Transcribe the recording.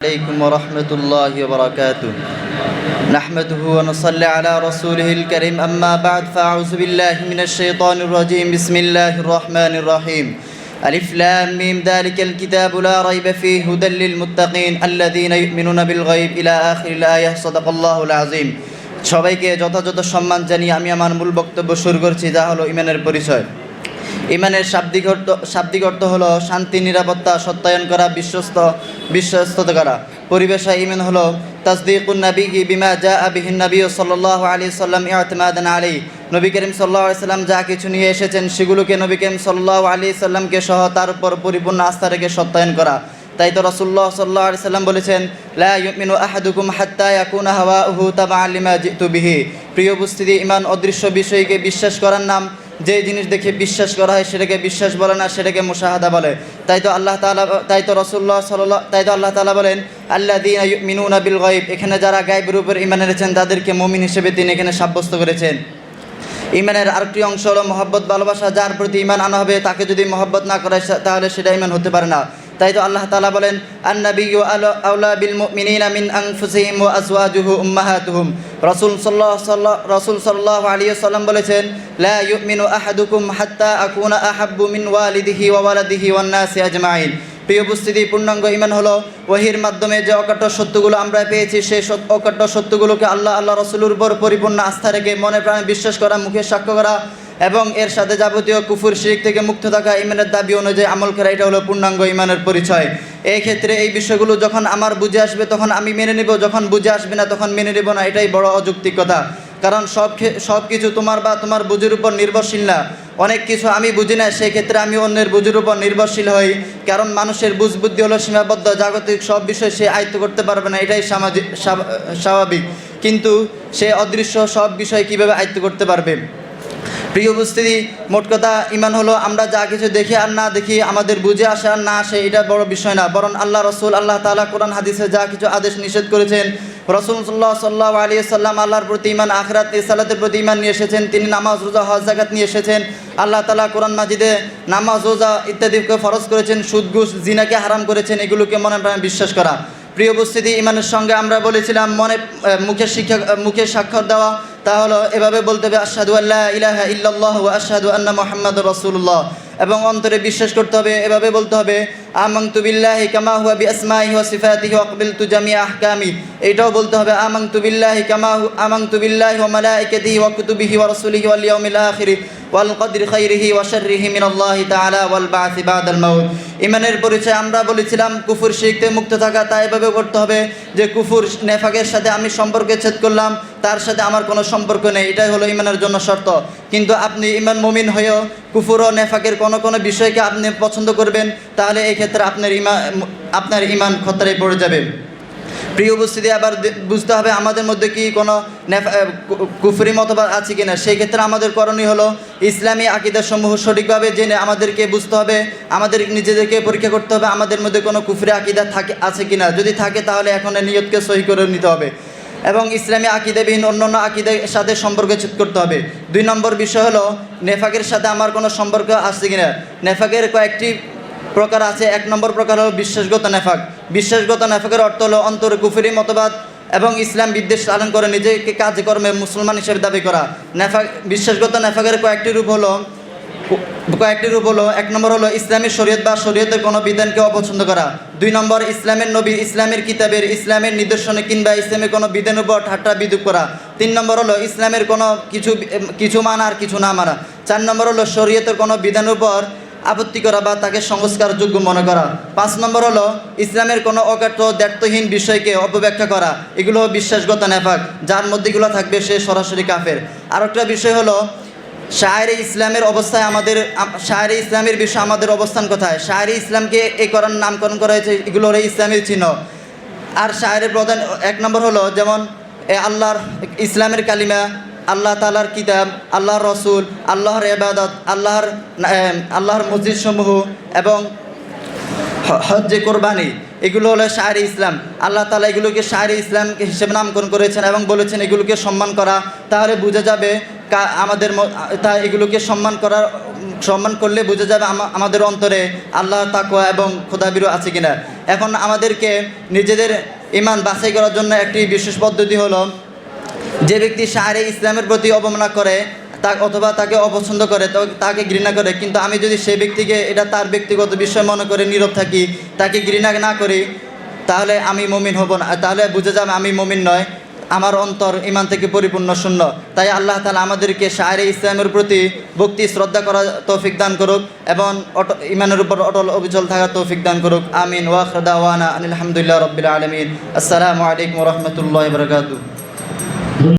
عليكم ورحمة الله وبركاته نحمده ونصلي على رسوله الكريم أما بعد فأعوذ بالله من الشيطان الرجيم بسم الله الرحمن الرحيم ألف لام ميم ذلك الكتاب لا ريب فيه هدى للمتقين الذين يؤمنون بالغيب إلى آخر الآية صدق الله العظيم সবাইকে যথাযথ সম্মান জানিয়ে আমি আমার মূল বক্তব্য শুরু করছি যা হলো ইমানের পরিচয় ইমানের শাব্দিক অর্থ শাব্দিক অর্থ হলো শান্তি, নিরাপত্তা, সত্যায়ন করা, বিশ্বস্ত বিশ্বস্ত করা। পরিবেশা ইমান হলো তাসদিকুন নবী বিমা যা আবিহিন নবী সাল্লাহ আলী সাল্লাম ইয়াতমাদান আলী নবী করিম সাল্লাহ সাল্লাম যা কিছু নিয়ে এসেছেন সেগুলোকে নবী করিম সাল্লাহ আলী সাল্লামকে সহ তার উপর পরিপূর্ণ আস্থা রেখে সত্যায়ন করা। তাই তো রসুল্লাহ সাল্লাহ আলি সাল্লাম বলেছেন, লা ইউমিনু আহাদুকুম হাত্তা ইয়াকুনা হাওয়াহু তাবা লিমা জিতু বিহি। প্রিয় উপস্থিতি, ইমান অদৃশ্য বিষয়কে বিশ্বাস করার নাম যে জিনিস দেখে বিশ্বাস করা হয় সেটাকে বিশ্বাস বলে না, সেটাকে মুশাহাদা বলে। তাই তো আল্লাহ তালা তাই তো রসুল্লাহ সাল তাই তো আল্লাহ তালা বলেন আল্লাহ দিন মিনুনা বিল গাইব এখানে যারা গাইবের উপর ইমান এনেছেন, তাদেরকে মমিন হিসেবে তিনি এখানে সাব্যস্ত করেছেন। ইমানের আরেকটি অংশ হলো মহব্বত, ভালোবাসা, যার প্রতি ইমান আনা হবে, তাকে যদি মহব্বত না করে তাহলে সেটা ইমান হতে পারে না। তাই তো আল্লাহ তালা বলেন, আন্নাবিয়্যু আউলা বিল মুমিনিনা মিন আনফুসিহিম ওয়া আজওয়াজুহু উম্মাহাতুহুম। রাসূল সাল্লাল্লাহু সাল্লাহ রাসূল সাল্লাল্লাহু আলাইহি ওয়াসাল্লাম বলেছেন, লা ইউমিনু আহাদুকুম হাত্তা আকুনা আহাব্বু মিন ওয়ালিদিহি ওয়া ওয়ালাদিহি ওয়ান নাসি আজমাইন। প্রিয় উপস্থিতি, পূর্ণাঙ্গ ইমান হলো ওহির মাধ্যমে যে অকাট্য সত্যগুলো আমরা পেয়েছি সেই অকাট্য সত্যগুলোকে আল্লাহ আল্লাহ রসুলের উপর পরিপূর্ণ আস্থা রেখে মনে প্রাণে বিশ্বাস করা, মুখে সাক্ষ্য করা এবং এর সাথে যাবতীয় কুফুর, শিরিক থেকে মুক্ত থাকা ইমানের দাবি অনুযায়ী আমল করা, এটা হলো পূর্ণাঙ্গ ইমানের পরিচয়। এই ক্ষেত্রে এই বিষয়গুলো যখন আমার বুঝে আসবে, তখন আমি মেনে নিব, যখন বুঝে আসবে না, তখন মেনে নেব না, এটাই বড় অযৌক্তিক কথা। কারণ সব সব কিছু তোমার বা তোমার বুঝের উপর নির্ভরশীল না। অনেক কিছু আমি বুঝি না, সেই ক্ষেত্রে আমি অন্যের বুঝের উপর নির্ভরশীল হই। কারণ মানুষের বুঝ বুদ্ধি হলো সীমাবদ্ধ, জাগতিক সব বিষয় সে আয়ত্ত করতে পারবে না, এটাই সামাজিক স্বাভাবিক। কিন্তু সে অদৃশ্য সব বিষয় কীভাবে আয়ত্ত করতে পারবে? প্রিয় উপস্থিতি, মোট কথা ইমান হলো আমরা যা কিছু দেখি আর না দেখি, আমাদের বুঝে আসে আর না আসে, এটা বড় বিষয় না। বরং আল্লাহ রসুল, আল্লাহ তালা কোরআন, হাদিসে যা কিছু আদেশ নিষেধ করেছেন রসুল সাল্লাহ আলী সাল্লাম আল্লাহর প্রতি ইমান আখরাত সালাতের প্রতি ইমান নিয়ে এসেছেন, তিনি নামাজ, রোজা, হজ জাকাত নিয়ে এসেছেন, আল্লাহ তালা কোরআন মাজিদে নামাজ, রোজা ইত্যাদিকে ফরজ করেছেন সুদ ঘুষ জিনাকে হারাম করেছেন, এগুলোকে মনে প্রাণে বিশ্বাস করা। প্রিয় উপস্থিতি ইমানের সঙ্গে আমরা বলেছিলাম, মনে মুখের শিক্ষা, মুখে স্বাক্ষর দেওয়া তা হলো, এভাবে বলতে হবে আসাদু আল্লাহ ইলাহা ইল্লাল্লাহ আসাদু আন্না মোহাম্মদ রসুল্লাহ এবং অন্তরে বিশ্বাস করতে হবে, এভাবে বলতে হবে আমাং তুবিল্লাহি কামা হুয়া বি আসমাইহি ওয়া সিফাতিহি ওয়া কবিলতু জামিয়া আহকামি। এইটাও বলতে হবে আমাং তুবিল্লাহি কামা আমাং তুবিল্লাহি ওয়া মালাইকাতিহি ওয়া কুতুবিহি ওয়া রাসূলিহি ওয়াল ইয়াউমিল আখির ওয়াল কদরি খাইরিহি ওয়া শাররিহি মিনাল্লাহি তাআলা ওয়াল বা'সি বাদাল মাউত। ইমানের পরিচয় আমরা বলেছিলাম, কুফর শিখতে মুক্ত থাকা, তাই এভাবে করতে হবে যে, কুফুর নেফাকের সাথে আমি সম্পর্কে ছেদ করলাম। তার সাথে আমার কোনো সম্পর্ক নেই, এটাই হলো ইমানের জন্য শর্ত। কিন্তু আপনি ইমান মুমিন হয়েও কুফুর ও নেফাকের কোনো কোনো বিষয়কে আপনি পছন্দ করবেন, তাহলে এই ক্ষেত্রে আপনার ইমান আপনার ইমান খতরায় পড়ে যাবে। প্রিয় উপস্থিতি, আবার বুঝতে হবে আমাদের মধ্যে কি কোনো কুফরি মতবাদ আছে কিনা? সেই ক্ষেত্রে আমাদের করণীয় হলো ইসলামী আকিদাসমূহ সঠিকভাবে জেনে আমাদেরকে বুঝতে হবে, আমাদের নিজেদেরকে পরীক্ষা করতে হবে, আমাদের মধ্যে কোনো কুফরি আকিদা থাকে আছে কিনা? যদি থাকে তাহলে এখন নিয়তকে সহি করে নিতে হবে। এবং ইসলামী আকিদেবিহীন অন্য অন্য আকিদের সাথে সম্পর্ক ছেদ করতে হবে। দুই নম্বর বিষয় হলো, নেফাকের সাথে আমার কোনো সম্পর্ক আছে কিনা? নেফাকের কয়েকটি প্রকার আছে। এক নম্বর প্রকার হলো বিশ্বাসগত নেফাক। বিশ্বাসগত নেফাকের অর্থ হলো অন্তরে কুফুরি, মতবাদ এবং ইসলাম বিদ্বেষ পালন করে নিজেকে কাজকর্মে মুসলমান হিসেবে দাবি করা। নেফাক বিশ্বাসগত নেফাকের কয়েকটি রূপ হলো কয়েকটি রূপ হলো, এক নম্বর হলো ইসলামের শরীয়ত বা শরীয়তের কোনো বিধানকে অপছন্দ করা। দুই নম্বর, ইসলামের নবী, ইসলামের কিতাবের, ইসলামের নিদর্শনে কিংবা ইসলামের কোনো বিধানের উপর ঠাট্টা বিদ্যুৎ করা। তিন নম্বর হলো ইসলামের কোনো কিছু কিছু মানা আর কিছু না মানা। চার নম্বর হলো শরীয়তের কোনো বিধানের উপর আপত্তি করা বা তাকে সংস্কারযোগ্য মনে করা। পাঁচ নম্বর হলো ইসলামের কোনো অকাট্য দ্ব্যর্থহীন বিষয়কে অপব্যাখ্যা করা। এগুলো বিশ্বাসগত নেফাক, যার মধ্যে এগুলো থাকবে সে সরাসরি কাফের। আর একটা বিষয় হলো শায়ের ইসলামের অবস্থায় আমাদের শায়ের ইসলামের বিষয়ে আমাদের অবস্থান কোথায়? শায়ের ইসলামকে এই করার নামকরণ করা হয়েছে এগুলো হলো ইসলামের চিহ্ন। আর শায়ের প্রধান এক নম্বর হলো যেমন আল্লাহর ইসলামের কালিমা, আল্লাহ তালার কিতাব, আল্লাহর রসুল, আল্লাহর এবাদত আল্লাহর আল্লাহর মসজিদ সমূহ এবং হজ্জে কোরবানি, এগুলো হলো শাহরি ইসলাম। আল্লাহ তালা এগুলোকে শাহরি ইসলাম হিসেবে নামকরণ করেছেন এবং বলেছেন এগুলোকে সম্মান করা। তাহলে বোঝা যাবে আমাদের তা এগুলোকে সম্মান করার, সম্মান করলে বোঝা যাবে আমাদের অন্তরে আল্লাহ তাকুয়া এবং খোদাবিরও আছে কিনা। এখন আমাদেরকে নিজেদের ইমান বাছাই করার জন্য একটি বিশেষ পদ্ধতি হলো, যে ব্যক্তি শাহরে ইসলামের প্রতি অবমাননা করে, তা অথবা তাকে অপছন্দ করে তাকে ঘৃণা করে, কিন্তু আমি যদি সেই ব্যক্তিকে এটা তার ব্যক্তিগত বিষয় মনে করে নীরব থাকি, তাকে ঘৃণা না করি, তাহলে আমি মমিন হব না। তাহলে বুঝে যাবে আমি মমিন নয়। আমার অন্তর ইমান থেকে পরিপূর্ণ শূন্য। তাই আল্লাহ তালা আমাদেরকে শাহরে ইসলামের প্রতি ভক্তি, শ্রদ্ধা করা তৌফিক দান করুক এবং অট ইমানের উপর অটল অবিচল থাকার তৌফিক দান করুক। আমিন। ওয়াখরদাওয়ানা আলহামদুলিল্লাহ রবিল আলমিন। আসসালামু আলাইকুম রহমতুল্লাহ বরকাতু